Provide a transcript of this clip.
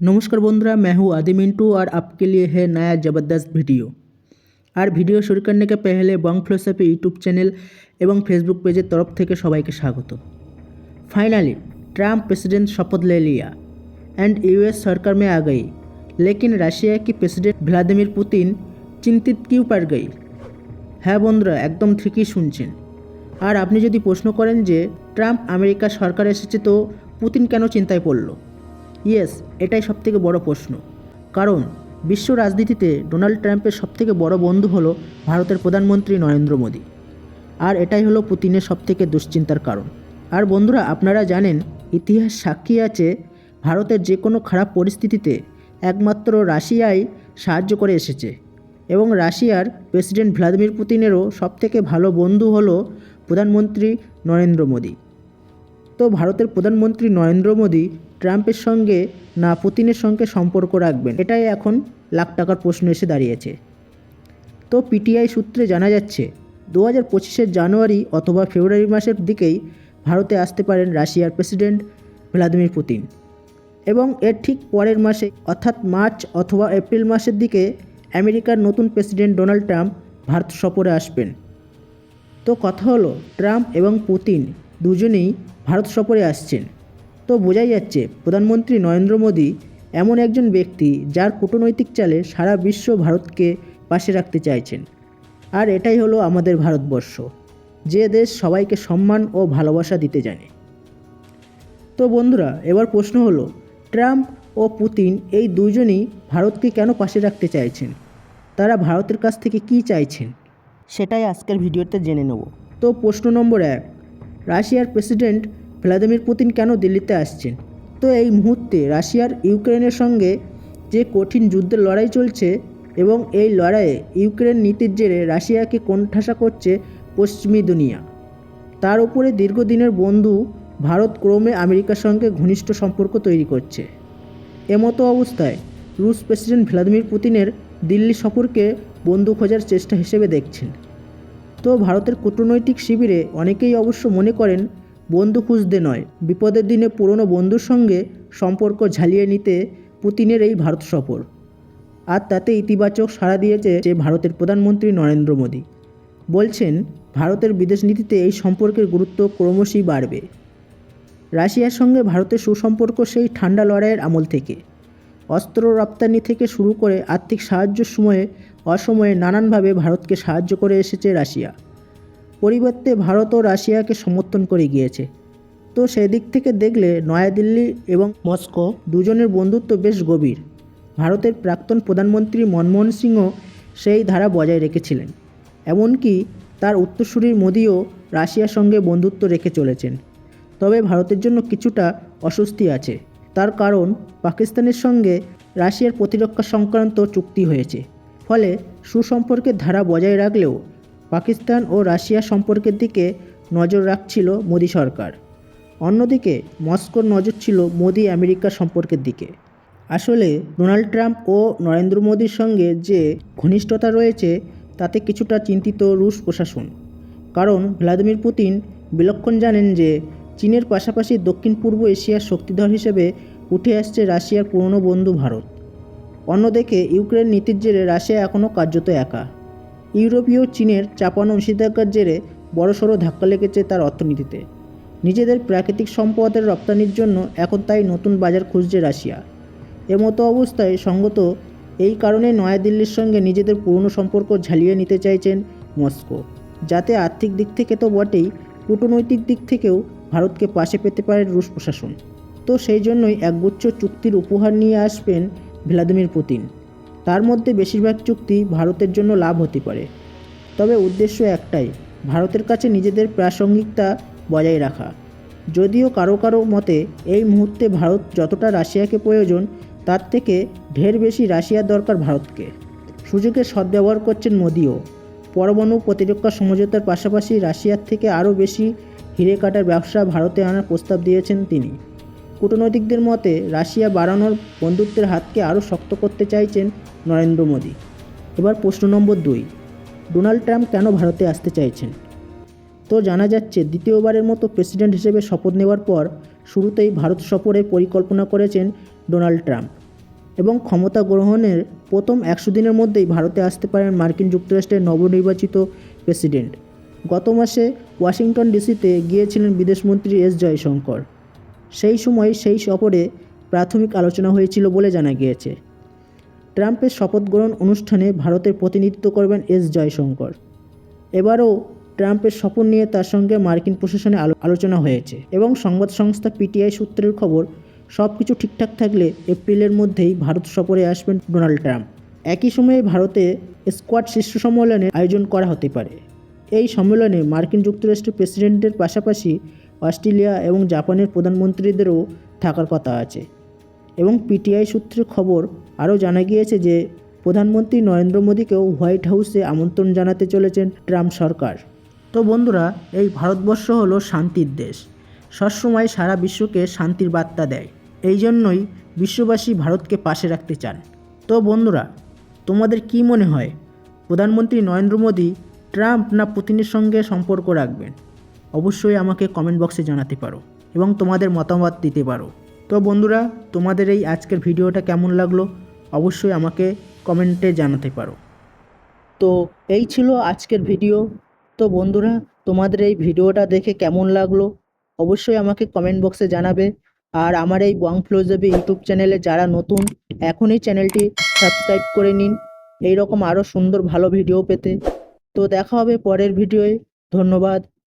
নমস্কার বন্ধুরা মেহু हूँ आदि मिंटू और आपके लिए है नया ভিডিও। আর ভিডিও শুরু করতে কে পেহলে বং ফিলোসফি ইউটিউব চ্যানেল এবং ফেসবুক পেজের তরফ থেকে সবাইকে স্বাগত। ফাইনালি, ট্রাম্প প্রেসিডেন্ট শপথ ले लिया एंड यूएस सरकार में आ गई लेकिन রাশিয়া কি প্রেসিডেন্ট ভ্লাদিমির পুতিন চিন্তিত কিউ পার গई হ্যাঁ বন্ধুরা, একদম ঠিকই শুনছেন। আর আপনি যদি প্রশ্ন করেন যে, ট্রাম্প আমেরিকা সরকার এসেছে তো পুতিন কেন চিন্তায় পড়ল? ইয়েস এটাই সবথেকে বড় প্রশ্ন। কারণ, বিশ্ব রাজনীতিতে ডোনাল্ড ট্রাম্পের সবথেকে বড় বন্ধু হলো ভারতের প্রধানমন্ত্রী নরেন্দ্র মোদী। আর এটাই হলো পুতিনের সবথেকে দুশ্চিন্তার কারণ। আর বন্ধুরা, আপনারা জানেন, ইতিহাস সাক্ষী আছে, ভারতের যে কোনো খারাপ পরিস্থিতিতে একমাত্র রাশিয়াই সাহায্য করে এসেছে। এবং রাশিয়ার প্রেসিডেন্ট ভ্লাদিমির পুতিনেরও সবথেকে ভালো বন্ধু হলো প্রধানমন্ত্রী নরেন্দ্র মোদী। তো ভারতের প্রধানমন্ত্রী নরেন্দ্র মোদী ট্রাম্পের সঙ্গে না পুতিনের সঙ্গে সম্পর্ক রাখবেন, এটাই এখন লাখ টাকার প্রশ্ন এসে দাঁড়িয়েছে। তো পিটিআই সূত্রে জানা যাচ্ছে, দু হাজার পঁচিশের জানুয়ারি অথবা ফেব্রুয়ারি মাসের দিকেই ভারতে আসতে পারেন রাশিয়ার প্রেসিডেন্ট ভ্লাদিমির পুতিন। এবং এর ঠিক পরের মাসে, অর্থাৎ মার্চ অথবা এপ্রিল মাসের দিকে, আমেরিকার নতুন প্রেসিডেন্ট ডোনাল্ড ট্রাম্প ভারত সফরে আসবেন। তো কথা হলো, ট্রাম্প এবং পুতিন দুজনেই ভারত সফরে আসছেন। তো বোঝাই যাচ্ছে, প্রধানমন্ত্রী নরেন্দ্র মোদী এমন একজন ব্যক্তি যার কূটনৈতিক চালে সারা বিশ্ব ভারতকে পাশে রাখতে চাইছেন। আর এটাই হলো আমাদের ভারতবর্ষ, যে দেশ সবাইকে সম্মান ও ভালোবাসা দিতে জানে। তো বন্ধুরা, এবার প্রশ্ন হলো, ট্রাম্প ও পুতিন এই দুজনই ভারতকে কেন পাশে রাখতে চাইছেন? তারা ভারতের কাছ থেকে কী চাইছেন? সেটাই আজকের ভিডিওতে জেনে নেব। তো প্রশ্ন নম্বর এক, রাশিয়ার প্রেসিডেন্ট ভ্লাদিমির পুতিন কেন দিল্লিতে আসছেন? তো এই মুহূর্তে রাশিয়ার ইউক্রেনের সঙ্গে যে কঠিন যুদ্ধের লড়াই চলছে এবং এই লড়াইয়ে ইউক্রেন নীতির জেরে রাশিয়াকে কোণঠাসা করছে পশ্চিমী দুনিয়া। তার উপরে দীর্ঘদিনের বন্ধু ভারত ক্রমে আমেরিকার সঙ্গে ঘনিষ্ঠ সম্পর্ক তৈরি করছে। এমতো অবস্থায় রুশ প্রেসিডেন্ট ভ্লাদিমির পুতিনের দিল্লি সফরকে বন্ধু খোঁজার চেষ্টা হিসেবে দেখছেন। তো ভারতের কূটনৈতিক শিবিরে অনেকেই অবশ্য মনে করেন বন্ধু খুঁজতে নয়। বিপদের দিনে পুরনো বন্ধুর সঙ্গে সম্পর্ক ঝালিয়ে নিতে পুতিনের এই ভারত সফর। আর তাতে ইতিবাচক সাড়া দিয়েছে যে ভারতের প্রধানমন্ত্রী নরেন্দ্র মোদী। বলছেন, ভারতের বিদেশ নীতিতে এই সম্পর্কের গুরুত্ব ক্রমশই বাড়বে। রাশিয়ার সঙ্গে ভারতের সুসম্পর্ক সেই ঠান্ডা লড়াইয়ের আমল থেকে। অস্ত্র রপ্তানি থেকে শুরু করে আর্থিক সাহায্যের সময়ে অসময়ে নানানভাবে ভারতকে সাহায্য করে এসেছে রাশিয়া। পরিবর্তে ভারত ও রাশিয়াকে সমর্থন করে গিয়েছে। তো সেদিক থেকে দেখলে নয়াদিল্লি এবং মস্কো দুজনের বন্ধুত্ব বেশ গভীর। ভারতের প্রাক্তন প্রধানমন্ত্রী মনমোহন সিংও সেই ধারা বজায় রেখেছিলেন। এমনকি তার উত্তরসূরির মোদিও রাশিয়ার সঙ্গে বন্ধুত্ব রেখে চলেছেন। তবে ভারতের জন্য কিছুটা অস্বস্তি আছে। তার কারণ, পাকিস্তানের সঙ্গে রাশিয়ার প্রতিরক্ষা সংক্রান্ত চুক্তি হয়েছে। ফলে সুসম্পর্কের ধারা বজায় রাখলেও পাকিস্তান ও রাশিয়া সম্পর্কের দিকে নজর রাখছিল মোদী সরকার। অন্যদিকে, মস্কোর নজর ছিল মোদি আমেরিকা সম্পর্কের দিকে। আসলে, ডোনাল্ড ট্রাম্প ও নরেন্দ্র মোদীর সঙ্গে যে ঘনিষ্ঠতা রয়েছে, তাতে কিছুটা চিন্তিত রুশ প্রশাসন। কারণ, ভ্লাদিমির পুতিন বিলক্ষণ জানেন যে, চীনের পাশাপাশি দক্ষিণ পূর্ব এশিয়ার শক্তিধর হিসেবে উঠে আসছে রাশিয়ার পুরনো বন্ধু ভারত। অন্যদিকে, ইউক্রেন নীতির জেরে রাশিয়া এখনও কার্যত একা। ইউরোপীয় চীনের চাপানো নিষেধাজ্ঞার জেরে বড়সড় ধাক্কা লেগেছে তার অর্থনীতিতে। নিজেদের প্রাকৃতিক সম্পদের রপ্তানির জন্য এখন তাই নতুন বাজার খুঁজছে রাশিয়া। এমতো অবস্থায় সঙ্গত এই কারণে নয়াদিল্লির সঙ্গে নিজেদের পুরনো সম্পর্ক ঝালিয়ে নিতে চাইছেন মস্কো, যাতে আর্থিক দিক থেকে তো বটেই, কূটনৈতিক দিক থেকেও ভারতকে পাশে পেতে পারে রুশ প্রশাসন। তো সেই জন্যই একগুচ্ছ চুক্তির উপহার নিয়ে আসবেন ভ্লাদিমির পুতিন। তার মধ্যে বেশিরভাগ চুক্তি ভারতের জন্য লাভ হতে পারে। তবে উদ্দেশ্য একটাই, ভারতের কাছে নিজেদের প্রাসঙ্গিকতা বজায় রাখা। যদিও কারও কারও মতে, এই মুহূর্তে ভারত যতটা রাশিয়াকে প্রয়োজন, তার থেকে ঢের বেশি রাশিয়ার দরকার ভারতকে। সুযোগের সদ্ব্যবহার করছেন মোদিও। পরমাণু প্রতিরক্ষা সমঝোতার পাশাপাশি রাশিয়ার থেকে আরও বেশি হিরে কাটার ব্যবসা ভারতে আনার প্রস্তাব দিয়েছেন তিনি। কূটনৈতিকদের মতে, রাশিয়া বাড়ানোর বন্ধুত্বের হাতকে আরও শক্ত করতে চাইছেন নরেন্দ্র মোদী। এবার প্রশ্ন নম্বর দুই, ডোনাল্ড ট্রাম্প কেন ভারতে আসতে চাইছেন? তো জানা যাচ্ছে, দ্বিতীয়বারের মতো প্রেসিডেন্ট হিসেবে শপথ নেওয়ার পর শুরুতেই ভারত সফরের পরিকল্পনা করেছেন ডোনাল্ড ট্রাম্প এবং ক্ষমতা গ্রহণের প্রথম একশো দিনের মধ্যেই ভারতে আসতে পারেন মার্কিন যুক্তরাষ্ট্রের নবনির্বাচিত প্রেসিডেন্ট। গত মাসে ওয়াশিংটন ডিসিতে গিয়েছিলেন বিদেশমন্ত্রী এস জয়শঙ্কর। সেই সময় সেই সফরে প্রাথমিক আলোচনা হয়েছিল বলে জানা গিয়েছে। ট্রাম্পের শপথ গ্রহণ অনুষ্ঠানে ভারতের প্রতিনিধিত্ব করবেন এস জয়শঙ্কর। এবারও ট্রাম্পের শপথ নিয়ে তার সঙ্গে মার্কিন প্রশাসনে আলো- আলোচনা হয়েছে এবং সংবাদ সংস্থা পিটিআই সূত্রের খবর সব কিছু ঠিকঠাক থাকলে এপ্রিলের মধ্যেই ভারত সফরে আসবেন ডোনাল্ড ট্রাম্প। একই সময়ে ভারতে স্কোয়াড শীর্ষ সম্মেলনের আয়োজন করা হতে পারে। এই সম্মেলনে মার্কিন যুক্তরাষ্ট্রের প্রেসিডেন্টের পাশাপাশি অস্ট্রেলিয়া এবং জাপানের প্রধানমন্ত্রীদেরও থাকার কথা আছে। এবং পিটিআই সূত্রে খবর আরও জানা গিয়েছে যে, প্রধানমন্ত্রী নরেন্দ্র মোদীকেও হোয়াইট হাউসে আমন্ত্রণ জানাতে চলেছেন ট্রাম্প সরকার। তো বন্ধুরা, এই ভারতবর্ষ হলো শান্তির দেশ। সবসময় সারা বিশ্বকে শান্তির বার্তা দেয়। এই জন্যই বিশ্ববাসী ভারতকে পাশে রাখতে চান। তো বন্ধুরা, তোমাদের কি মনে হয়, প্রধানমন্ত্রী নরেন্দ্র মোদী ট্রাম্প না পুতিনের সঙ্গে সম্পর্ক রাখবেন? অবশ্যই আমাকে কমেন্ট বক্সে জানাতে পারো এবং তোমাদের মতামত দিতে পারো। তো বন্ধুরা, তোমাদের এই আজকের ভিডিওটা কেমন লাগল? অবশ্যই আমাকে কমেন্টে জানাতে পারো। তো এই ছিল আজকের ভিডিও। তো বন্ধুরা, তোমাদের এই ভিডিওটা দেখে কেমন লাগল? অবশ্যই আমাকে কমেন্ট বক্সে জানাবে। আর আমার এই বং ফ্লোজেবি ইউটিউব চ্যানেলে যারা নতুন, এখনই চ্যানেলটি সাবস্ক্রাইব করে নিন। এই রকম আরও সুন্দর ভালো ভিডিও পেতে। তো দেখা হবে পরের ভিডিওয়ে ধন্যবাদ।